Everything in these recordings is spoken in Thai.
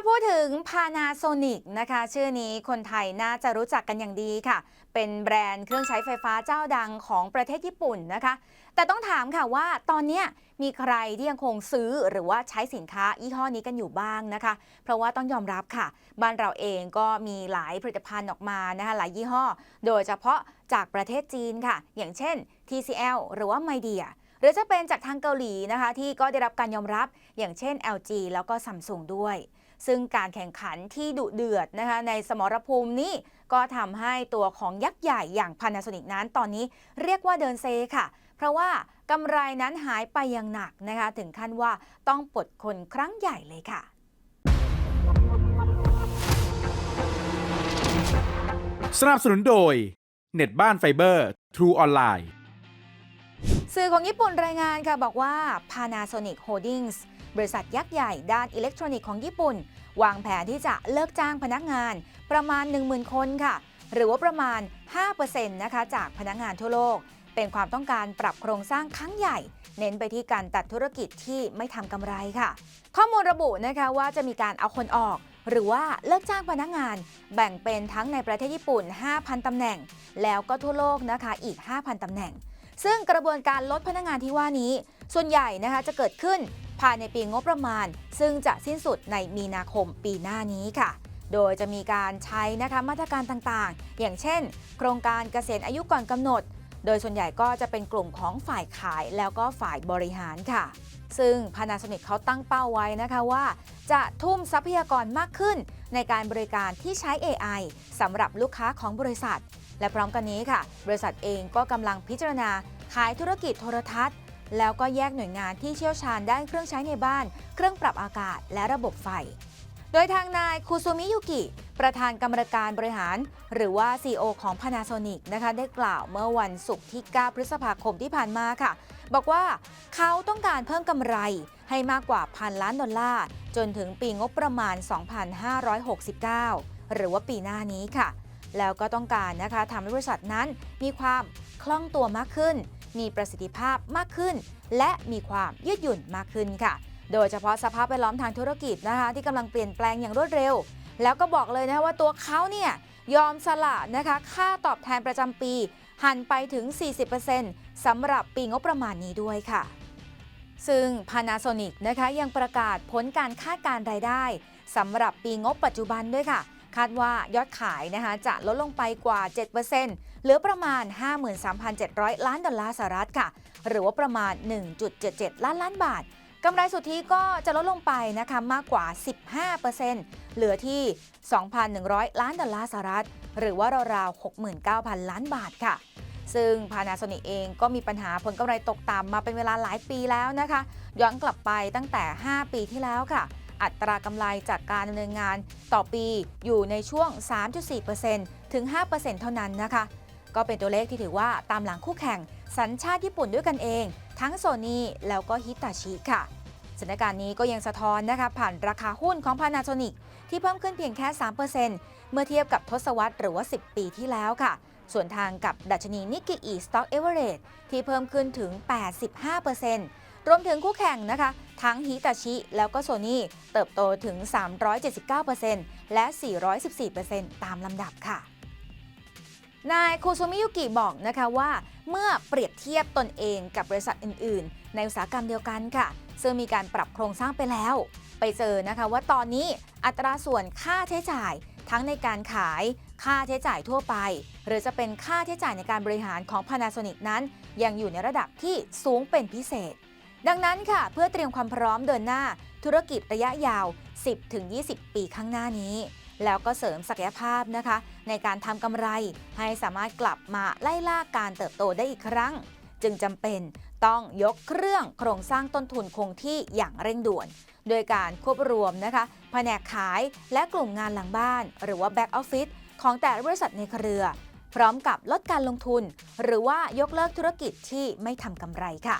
าพูดถึง Panasonic นะคะ ชื่อนี้คนไทยน่าจะรู้จักกันอย่างดีค่ะ เป็นแบรนด์เครื่องใช้ไฟฟ้าเจ้าดังของประเทศญี่ปุ่นนะคะ แต่ต้องถามค่ะว่าตอนนี้มีใครที่ยังคงซื้อหรือว่าใช้สินค้ายี่ห้อนี้กันอยู่บ้างนะคะ เพราะว่าต้องยอมรับค่ะ บ้านเราเองก็มีหลายผลิตภัณฑ์ออกมานะคะหลายยี่ห้อ โดยเฉพาะจากประเทศจีนค่ะ อย่างเช่น TCL หรือว่า m y d e a หรือจะเป็นจากทางเกาหลีนะคะที่ก็ได้รับการยอมรับอย่างเช่น LG แล้วก็ Samsung ด้วย ซึ่งการแข่งขันที่ดุเดือดนะคะในสมรภูมินี้ก็ทำให้ตัวของยักษ์ใหญ่อย่าง Panasonic นั้นตอนนี้เรียกว่าเดินเซค่ะ เพราะว่ากำไรนั้นหายไปอย่างหนักนะคะ ถึงขั้นว่าต้องปลดคนครั้งใหญ่เลยค่ะสนับสนุนโดย เน็ตบ้านไฟเบอร์ True ออนไลน์สื่อของญี่ปุ่นรายงานค่ะบอกว่า Panasonic Holdings บริษัทยักษ์ใหญ่ด้านอิเล็กทรอนิกส์ของญี่ปุ่น วางแผนที่จะเลิกจ้างพนักงานประมาณ 10,000 คนค่ะ หรือว่าประมาณ 5%นะคะจากพนักงานทั่วโลก เป็นความต้องการปรับโครงสร้างครั้งใหญ่ เน้นไปที่การตัดธุรกิจที่ไม่ทำกำไรค่ะ ข้อมูลระบุนะคะว่าจะมีการเอาคนออกหรือว่าเลิกจ้างพนักงาน แบ่งเป็นทั้งในประเทศญี่ปุ่น 5,000 ตำแหน่ง แล้วก็ทั่วโลกนะคะอีก 5,000 ตำแหน่ง ซึ่งกระบวนการลดพนักงานที่ว่านี้ ส่วนใหญ่นะคะจะเกิดขึ้น ภายในปีงบประมาณ ซึ่งจะสิ้นสุดในมีนาคมปีหน้านี้ค่ะ โดยจะมีการใช้นะคะมาตรการต่างๆ อย่างเช่น โครงการเกษียณอายุก่อนกำหนด โดยส่วนใหญ่ก็จะเป็นกลุ่มของฝ่ายขายแล้วก็ฝ่ายบริหารค่ะ ซึ่ง Panasonic เขาตั้งเป้าไว้นะคะว่า จะทุ่มทรัพยากรมากขึ้น ในการบริการที่ใช้ AI สำหรับลูกค้าของบริษัท และพร้อมกันนี้ค่ะ บริษัทเองก็กำลังพิจารณาขายธุรกิจโทรทัศน์ แล้วก็แยกหน่วยงานที่เชี่ยวชาญด้านเครื่องใช้ในบ้าน เครื่องปรับอากาศและระบบไฟ โดยทางนายคุซุมิยุกิ ประธานกรรมการบริหาร หรือว่า CEO ของ Panasonic นะคะได้กล่าวเมื่อวันศุกร์ที่ 9 พฤษภาคมที่ผ่านมาค่ะ บอกว่าเขาต้องการเพิ่มกำไรให้มากกว่าพันล้านดอลลาร์จนถึงปีงบประมาณ 2569 หรือว่าปีหน้านี้ค่ะ แล้วก็ต้องการนะคะทำให้บริษัทนั้นมีความคล่องตัวมากขึ้น มีประสิทธิภาพมากขึ้น และมีความยืดหยุ่นมากขึ้นค่ะ โดยเฉพาะสภาพแวดล้อมทางธุรกิจนะคะ ที่กำลังเปลี่ยนแปลงอย่างรวดเร็ว แล้วก็บอกเลยนะคะว่าตัวเขาเนี่ยยอมสละนะคะค่าตอบแทนประจำปี หันไปถึง 40%สำหรับปีงบประมาณนี้ด้วยค่ะ ซึ่ง Panasonic นะคะยังประกาศผลการคาดการรายได้สำหรับปีงบปัจจุบันด้วยค่ะ คาดว่ายอดขายนะคะจะลดลงไปกว่า 7% เหลือประมาณ 53,700 ล้านดอลลาร์สหรัฐค่ะ หรือว่าประมาณ 1.77 ล้านล้านบาทกำไรสุทธิก็จะลดลงไปนะคะมากกว่า 15%เหลือที่ 2,100 ล้านดอลลาร์สหรัฐ หรือว่าราวๆ 69,000 ล้านบาทค่ะ ซึ่ง Panasonic เองก็มีปัญหาผลกำไรตกต่ำมาเป็นเวลาหลายปีแล้วนะคะ ย้อนกลับไปตั้งแต่ 5 ปีที่แล้วค่ะ อัตรากำไรจากการดำเนินงานต่อปีอยู่ในช่วง 3.4%ถึง 5%เท่านั้นนะคะ ก็เป็นตัวเลขที่ถือว่าตามหลังคู่แข่ง สัญชาติญี่ปุ่นด้วยกันเอง ทั้งโซนี่แล้วก็ฮิตาชิค่ะสถานการณ์นี้ก็ยังสะท้อนนะคะผ่านราคาหุ้นของ Panasonic ที่เพิ่มขึ้นเพียงแค่ 3%เมื่อเทียบกับทศวรรษหรือว่า 10 ปีที่แล้วค่ะ ส่วนทางกับดัชนีนิกเกอีสต็อกเอเวอเรจที่เพิ่มขึ้นถึง 85%รวมถึงคู่แข่งนะคะ ทั้งฮิตาชิแล้วก็โซนี่เติบโตถึง 379%และ 414%ตามลำดับค่ะ นายโคซูมิยุกิบอกนะคะว่าเมื่อเปรียบเทียบตนเองกับบริษัทอื่น ๆ ในอุตสาหกรรมเดียวกันค่ะ ซึ่งมีการปรับโครงสร้างไปแล้ว ไปเจอนะคะว่าตอนนี้อัตราส่วนค่าใช้จ่ายทั้งในการขายค่าใช้จ่ายทั่วไป หรือจะเป็นค่าใช้จ่ายในการบริหารของ Panasonic นั้น ยังอยู่ในระดับที่สูงเป็นพิเศษ ดังนั้นค่ะ เพื่อเตรียมความพร้อมเดินหน้าธุรกิจระยะยาว 10-20 ปีข้างหน้านี้ แล้วก็เสริมศักยภาพนะคะ ในการทำกำไรให้สามารถกลับมาไล่ล่าการเติบโตได้อีกครั้ง จึงจำเป็นต้องยกเครื่องโครงสร้างต้นทุนคงที่อย่างเร่งด่วน โดยการควบรวมนะคะแผนกขายและกลุ่มงานหลังบ้าน หรือว่า Back Office ของแต่ละบริษัทในเครือ พร้อมกับลดการลงทุน หรือว่ายกเลิกธุรกิจที่ไม่ทำกำไรค่ะ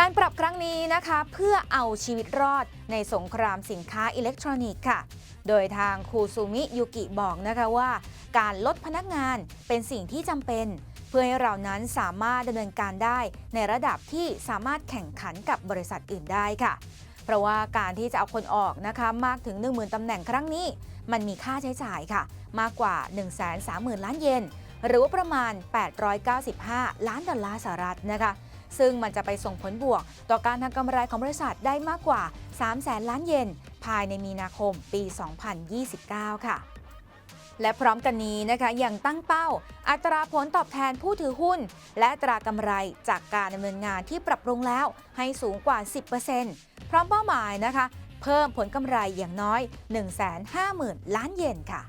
การปรับครั้งนี้นะคะเพื่อเอาชีวิตรอดในสงครามสินค้าอิเล็กทรอนิกส์ค่ะ โดยทางคูซูมิยุกิบอกนะคะว่า การลดพนักงานเป็นสิ่งที่จำเป็น เพื่อให้เรานั้นสามารถดำเนินการได้ในระดับที่สามารถแข่งขันกับบริษัทอื่นได้ค่ะ เพราะว่าการที่จะเอาคนออกนะคะมากถึง 10,000ตำแหน่งครั้งนี้ มันมีค่าใช้จ่ายค่ะ มากกว่า 130,000 ล้านเยนหรือว่าประมาณ 895 ล้านดอลลาร์สหรัฐนะคะ ซึ่งมันจะไปส่งผลบวก ต่อการทำกำไรของบริษัทได้มากกว่า3แสนล้านเยนภายในมีนาคมปี 2029 ค่ะและพร้อมกันนี้นะคะยังตั้งเป้า อัตราผลตอบแทนผู้ถือหุ้น และอัตรากำไรจากการดำเนินงานที่ปรับปรุงแล้วให้สูงกว่า 10%พร้อมเป้าหมายนะคะ เพิ่มผลกำไรอย่างน้อย 150,000 ล้านเยนค่ะ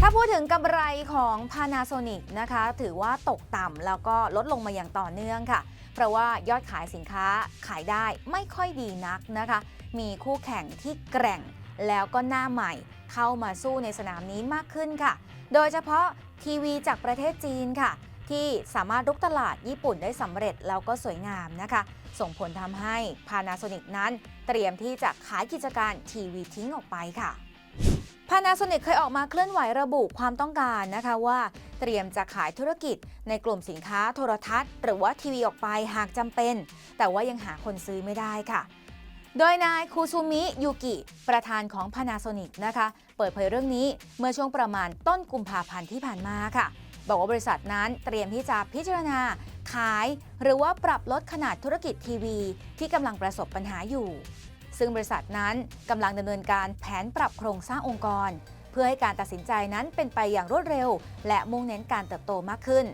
ถ้าพูดถึงกำไรของ Panasonic นะคะ ถือว่าตกต่ำแล้วก็ลดลงมาอย่างต่อเนื่องค่ะ เพราะว่ายอดขายสินค้าขายได้ไม่ค่อยดีนักนะคะ มีคู่แข่งที่แกร่งแล้วก็หน้าใหม่เข้ามาสู้ในสนามนี้มากขึ้นค่ะ โดยเฉพาะทีวีจากประเทศจีนค่ะ ที่สามารถรุกตลาดญี่ปุ่นได้สำเร็จแล้วก็สวยงามนะคะ ส่งผลทำให้ Panasonic นั้น เตรียมที่จะขายกิจการทีวีทิ้งออกไปค่ะ Panasonic เคยออกมาเคลื่อนไหวระบุความต้องการนะคะว่า เตรียมจะขายธุรกิจในกลุ่มสินค้าโทรทัศน์ หรือว่าทีวีออกไปหากจำเป็น แต่ว่ายังหาคนซื้อไม่ได้ค่ะ โดยนายคูซูมิยูกิ ประธานของ Panasonic นะคะ เปิดเผยเรื่องนี้เมื่อช่วงประมาณต้นกุมภาพันธ์ที่ผ่านมาค่ะ บอกว่าบริษัทนั้นเตรียมที่จะพิจารณา ขาย หรือว่าปรับลดขนาดธุรกิจทีวี ที่กำลังประสบปัญหาอยู่ ซึ่งบริษัทนั้นกำลังดำเนินการแผนปรับโครงสร้างองค์กร เพื่อให้การตัดสินใจนั้นเป็นไปอย่างรวดเร็ว และมุ่งเน้นการเติบโตมากขึ้น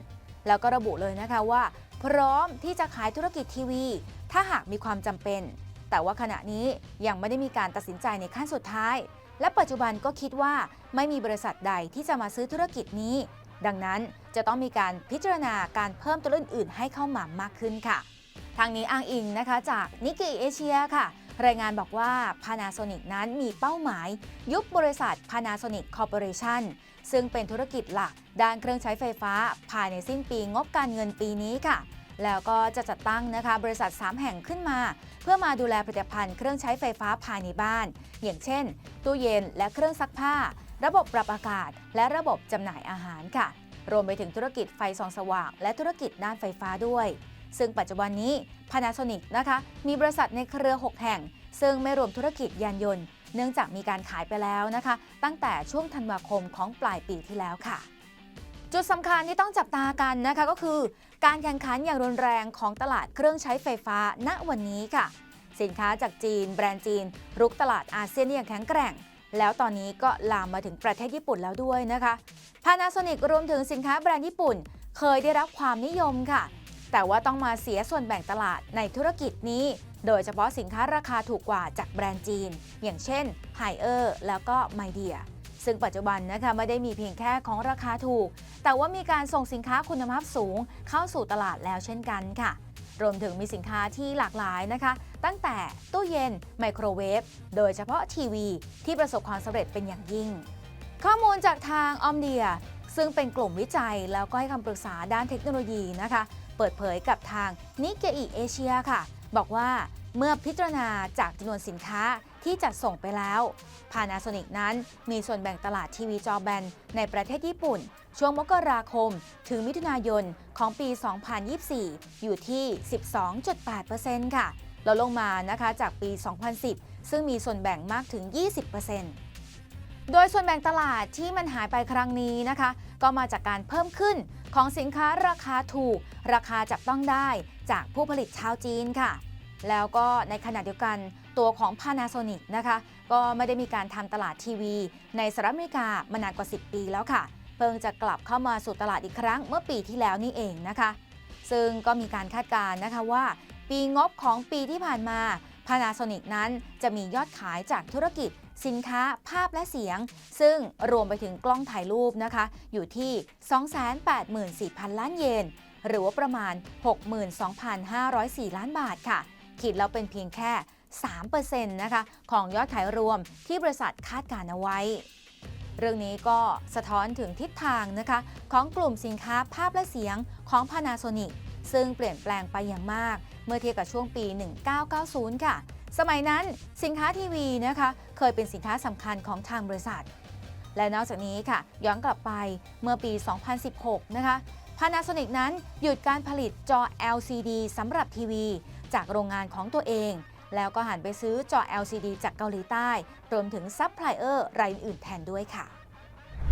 แล้วก็ระบุเลยนะคะว่า พร้อมที่จะขายธุรกิจทีวี ถ้าหากมีความจำเป็น แต่ว่าขณะนี้ยังไม่ได้มีการตัดสินใจในขั้นสุดท้าย และปัจจุบันก็คิดว่าไม่มีบริษัทใดที่จะมาซื้อธุรกิจนี้ ดังนั้นจะต้องมีการพิจารณาการเพิ่มตัวอื่นๆให้เข้ามามากขึ้นค่ะทางนี้อ้างอิงนะคะจากนิกเกเอเชียค่ะ รายงานบอกว่า Panasonic นั้นมีเป้าหมาย ยุบบริษัท Panasonic Corporation ซึ่งเป็นธุรกิจหลัก ด้านเครื่องใช้ไฟฟ้า ภายในสิ้นปีงบการเงินปีนี้ค่ะ แล้วก็จะจัดตั้งนะคะบริษัท 3 แห่งขึ้นมา เพื่อมาดูแลผลิตภัณฑ์เครื่องใช้ไฟฟ้าภายในบ้าน อย่างเช่น ตู้เย็นและเครื่องซักผ้า ระบบปรับอากาศ และระบบจำหน่ายอาหารค่ะ รวมไปถึงธุรกิจไฟส่องสว่าง และธุรกิจด้านไฟฟ้าด้วย ซึ่งปัจจุบันนี้ Panasonic นะคะ มีบริษัทในเครือ 6 แห่ง ซึ่งไม่รวมธุรกิจยานยนต์ เนื่องจากมีการขายไปแล้วนะคะ ตั้งแต่ช่วงธันวาคมของปลายปีที่แล้วค่ะ จุดสำคัญที่ต้องจับตากันนะคะก็คือ การแข่งขันอย่างรุนแรงของตลาดเครื่องใช้ไฟฟ้าณวันนี้ค่ะ สินค้าจากจีน แบรนด์จีน รุกตลาดอาเซียนอย่างแข็งแกร่งแล้วตอนนี้ก็ลามมาถึงประเทศญี่ปุ่นแล้วด้วยนะคะ Panasonic รวมถึงสินค้าแบรนด์ญี่ปุ่น เคยได้รับความนิยมค่ะ แต่ว่าต้องมาเสียส่วนแบ่งตลาดในธุรกิจนี้ โดยเฉพาะสินค้าราคาถูกกว่าจากแบรนด์จีน อย่างเช่น h i เออร์แล้วก็ m มเดียซึ่งปัจจุบันนะคะไม่ได้มีเพียงแค่ของราคาถูก แต่ว่ามีการส่งสินค้าคุณภาพสูงเข้าสู่ตลาดแล้วเช่นกันค่ะ รวมถึงมีสินค้าที่หลากหลายนะคะ ตั้งแต่ตู้เย็น ไมโครเวฟ โดยเฉพาะทีวี ที่ประสบความสำเร็จเป็นอย่างยิ่ง ข้อมูลจากทางออมเดียซึ่งเป็นกลุ่มวิจัยแล้วก็ให้คำปรึกษาด้านเทคโนโลยีนะคะ เปิดเผยกับทางนิกเกอิเอเชียค่ะ บอกว่าเมื่อพิจารณาจากจำนวนสินค้าที่จัดส่งไปแล้ว Panasonic นั้นมีส่วนแบ่งตลาดทีวีจอแบนในประเทศญี่ปุ่น ช่วงมกราคม ถึงมิถุนายนของปี 2024 อยู่ที่ 12.8%ค่ะลดลงมานะคะจากปี 2010 ซึ่งมีส่วนแบ่งมากถึง 20%โดยส่วนแบ่งตลาดที่มันหายไปครั้งนี้นะคะ ก็มาจากการเพิ่มขึ้น ของสินค้าราคาถูก ราคาจับต้องได้จากผู้ผลิตชาวจีนค่ะ แล้วก็ในขณะเดียวกันตัวของ Panasonic นะคะ ก็ไม่ได้มีการทำตลาดทีวี ในสหรัฐอเมริกามานานกว่า 10 ปีแล้วค่ะ เพิ่งจะกลับเข้ามาสู่ตลาดอีกครั้งเมื่อปีที่แล้วนี่เองนะคะ ซึ่งก็มีการคาดการณ์นะคะว่า ปีงบของปีที่ผ่านมา Panasonic นั้นจะมียอดขายจากธุรกิจ สินค้าภาพและเสียง ซึ่งรวมไปถึงกล้องถ่ายรูปนะคะ อยู่ที่ 284,000 ล้านเยน หรือว่าประมาณ 62,504 ล้านบาทค่ะ คิดแล้วเป็นเพียงแค่ 3%นะคะ ของยอดขายรวมที่บริษัทคาดการเอาไว้ เรื่องนี้ก็สะท้อนถึงทิศทางนะคะ ของกลุ่มสินค้าภาพและเสียงของ Panasonic ซึ่งเปลี่ยนแปลงไปอย่างมาก เมื่อเทียบกับช่วงปี 1990 ค่ะ สมัยนั้นสินค้าทีวีนะคะเคยเป็นสินค้าสำคัญของทางบริษัท และนอกจากนี้ค่ะ ย้อนกลับไปเมื่อปี 2016 นะคะ Panasonic นั้นหยุดการผลิตจอ LCD สำหรับทีวี จากโรงงานของตัวเอง แล้วก็หันไปซื้อจอ LCD จากเกาหลีใต้ รวมถึงซัพพลายเออร์รายอื่นแทนด้วยค่ะ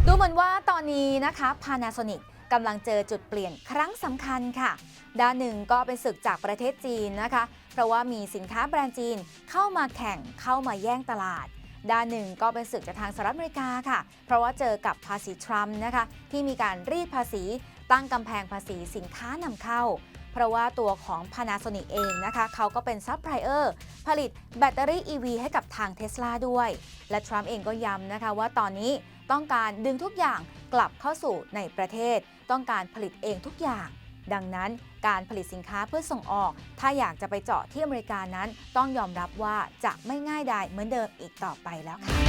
ดูเหมือนว่าตอนนี้นะคะ Panasonic กำลังเจอจุดเปลี่ยนครั้งสำคัญค่ะ ด้านหนึ่งก็เป็นศึกจากประเทศจีนนะคะ เพราะว่ามีสินค้าแบรนด์จีนเข้ามาแข่งเข้ามาแย่งตลาด ด้านหนึ่งก็เป็นศึกจากทางสหรัฐอเมริกาค่ะ เพราะว่าเจอกับภาษีทรัมป์นะคะ ที่มีการรีดภาษีตั้งกำแพงภาษีสินค้านำเข้า เพราะว่าตัวของ Panasonic เองนะคะ เขาก็เป็นซัพพลายเออร์ผลิตแบตเตอรี่ EV ให้กับทางเท s l a ด้วย และทรัมป์เองก็ย้ำนะคะว่าตอนนี้ต้องการดึงทุกอย่างกลับเข้าสู่ในประเทศ ต้องการผลิตเองทุกอย่าง ดังนั้นการผลิตสินค้าเพื่อส่งออก ถ้าอยากจะไปเจาะที่อเมริกานั้น ต้องยอมรับว่าจะไม่ง่ายดายเหมือนเดิมอีกต่อไปแล้วค่ะ